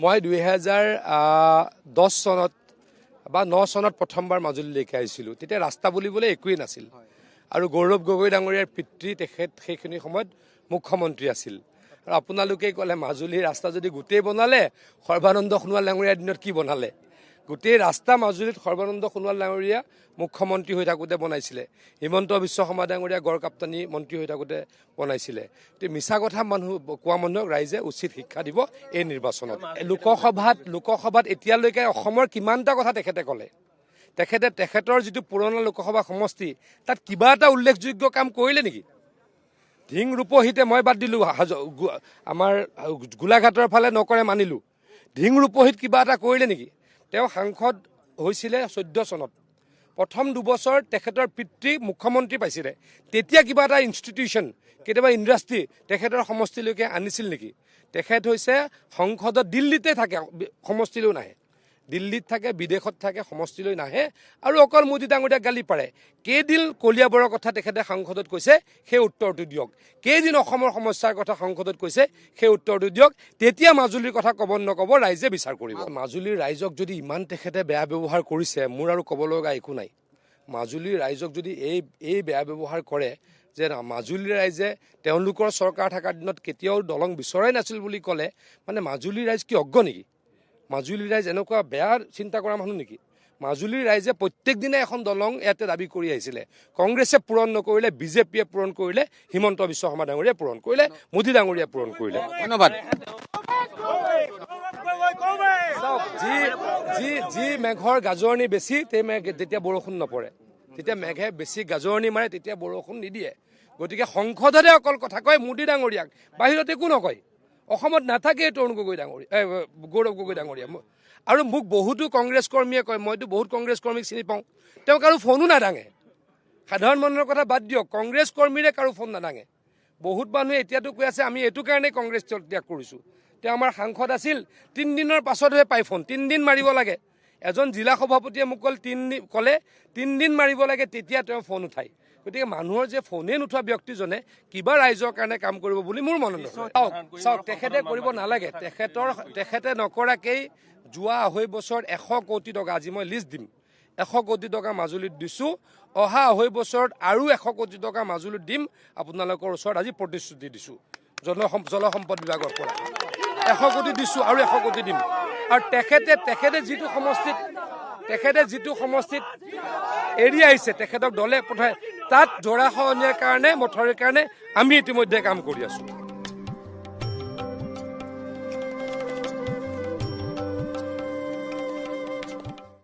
মই দুহেজাৰ দহ চনত বা ন চনত প্ৰথমবাৰ মাজুলীলৈকে আহিছিলোঁ। তেতিয়া ৰাস্তা বুলিবলৈ একোৱেই নাছিল। আৰু গৌৰৱ গগৈ ডাঙৰীয়াৰ পিতৃ তেখেত সেইখিনি সময়ত মুখ্যমন্ত্ৰী আছিল। আৰু আপোনালোকেই ক'লে মাজুলীৰ ৰাস্তা যদি গোটেই বনালে সৰ্বানন্দ সোণোৱাল ডাঙৰীয়াৰ দিনত কি বনালে? গোটেই ৰাস্তা মাজুলীত সৰ্বানন্দ সোণোৱাল ডাঙৰীয়া মুখ্যমন্ত্ৰী হৈ থাকোঁতে বনাইছিলে। হিমন্ত বিশ্ব শৰ্মা ডাঙৰীয়া গড় কাপ্তানী মন্ত্ৰী হৈ থাকোঁতে বনাইছিলে। এতিয়া মিছা কথা মানুহ কোৱা মানুহক ৰাইজে উচিত শিক্ষা দিব এই নিৰ্বাচনত। লোকসভাত লোকসভাত এতিয়ালৈকে অসমৰ কিমানটা কথা তেখেতে ক'লে? তেখেতে তেখেতৰ যিটো পুৰণা লোকসভা সমষ্টি তাত কিবা এটা উল্লেখযোগ্য কাম কৰিলে নেকি? ধিং ৰূপহীতে মই বাদ দিলোঁ আমাৰ গোলাঘাটৰ ফালে নকৰে মানিলোঁ। ধিং ৰূপহীত কিবা এটা কৰিলে নেকি? তেওঁ সাংসদ হৈছিলে চৈধ্য চনত। প্ৰথম দুবছৰ তেখেতৰ পিতৃ মুখ্যমন্ত্ৰী পাইছিলে। তেতিয়া কিবা এটা ইনষ্টিটিউশ্যন কেতিয়াবা ইণ্ডাষ্ট্ৰী তেখেতৰ সমষ্টিলৈকে আনিছিল নেকি? তেখেত হৈছে সংসদত দিল্লীতে থাকে সমষ্টিলৈও নাহে। দিল্লীত থাকে বিদেশত থাকে সমষ্টিলৈ নাহে আৰু অকল মোদী ডাঙৰীয়াক গালি পাৰে। কেইদিন কলিয়াবৰৰ কথা তেখেতে সাংসদত কৈছে সেই উত্তৰটো দিয়ক। কেইদিন অসমৰ সমস্যাৰ কথা সংসদত কৈছে সেই উত্তৰটো দিয়ক। তেতিয়া মাজুলীৰ কথা ক'ব নক'ব ৰাইজে বিচাৰ কৰিব। মাজুলীৰ ৰাইজক যদি ইমান তেখেতে বেয়া ব্যৱহাৰ কৰিছে মোৰ আৰু ক'ব লগা একো নাই। মাজুলীৰ ৰাইজক যদি এই এই বেয়া ব্যৱহাৰ কৰে যে মাজুলীৰ ৰাইজে তেওঁলোকৰ চৰকাৰ থকাৰ দিনত কেতিয়াও দলং বিচৰাই নাছিল বুলি ক'লে মানে মাজুলীৰ ৰাইজ কি অজ্ঞ নেকি? মাজুলীৰ ৰাইজ এনেকুৱা বেয়া চিন্তা কৰা মানুহ নেকি? মাজুলীৰ ৰাইজে প্ৰত্যেক দিনাই এখন দলং ইয়াতে দাবি কৰি আহিছিলে। কংগ্ৰেছে পূৰণ নকৰিলে বিজেপিয়ে পূৰণ কৰিলে হিমন্ত বিশ্ব শৰ্মা ডাঙৰীয়াই পূৰণ কৰিলে মোদী ডাঙৰীয়াই পূৰণ কৰিলে। ধন্যবাদ। যি যি যি মেঘৰ গাজৰণি বেছি সেই মেঘ তেতিয়া বৰষুণ নপৰে। যেতিয়া মেঘে বেছি গাজৰণি মাৰে তেতিয়া বৰষুণ নিদিয়ে। গতিকে সংসদতে অকল কথা কয় মোদী ডাঙৰীয়াক। বাহিৰত একো নকয়। অসমত নাথাকেই তৰুণ গগৈ ডাঙৰীয়া গৌৰৱ গগৈ ডাঙৰীয়া। আৰু মোক বহুতো কংগ্ৰেছ কৰ্মীয়ে কয় মইতো বহুত কংগ্ৰেছ কৰ্মীক চিনি পাওঁ। তেওঁ কাৰো ফোনো নাদাঙে। সাধাৰণ মানুহৰ কথা বাদ দিয়ক কংগ্ৰেছ কৰ্মীৰে কাৰো ফোন নাদাঙে। বহুত মানুহে এতিয়াতো কৈ আছে আমি এইটো কাৰণেই কংগ্ৰেছ ত্যাগ কৰিছোঁ। তেওঁ আমাৰ সাংসদ আছিল তিনিদিনৰ পাছতহে পাই ফোন তিনিদিন মাৰিব লাগে। এজন জিলা সভাপতিয়ে মোক ক'লে তিনিদিন ক'লে তিনিদিন মাৰিব লাগে তেতিয়া তেওঁ ফোন উঠায়। গতিকে মানুহৰ যে ফোনেই নুঠোৱা ব্যক্তিজনে কিবা ৰাইজৰ কাৰণে কাম কৰিব বুলি মোৰ মনত নহয়। চাওক চাওক তেখেতে কৰিব নালাগে। তেখেতৰ তেখেতে নকৰাকেই যোৱা আঢ়ৈ বছৰত এশ কোটি টকা আজি মই লিষ্ট দিম। এশ কোটি টকা মাজুলীত দিছোঁ। অহা আঢ়ৈ বছৰত আৰু এশ কোটি টকা মাজুলীত দিম। আপোনালোকৰ ওচৰত আজি প্ৰতিশ্ৰুতি দিছোঁ। জন জলসম্পদ বিভাগৰ পৰা। এশ কোটি দিছোঁ আৰু এশ কোটি দিম। আৰু তেখেতে তেখেতে যিটো সমষ্টিত তেখেতে যিটো সমষ্টিত এৰি আহিছে তেখেতক দলে পঠাই তাত জৰাসহনীয়াৰ কাৰণে মথাউৰিৰ কাৰণে আমি ইতিমধ্যে কাম কৰি আছোঁ।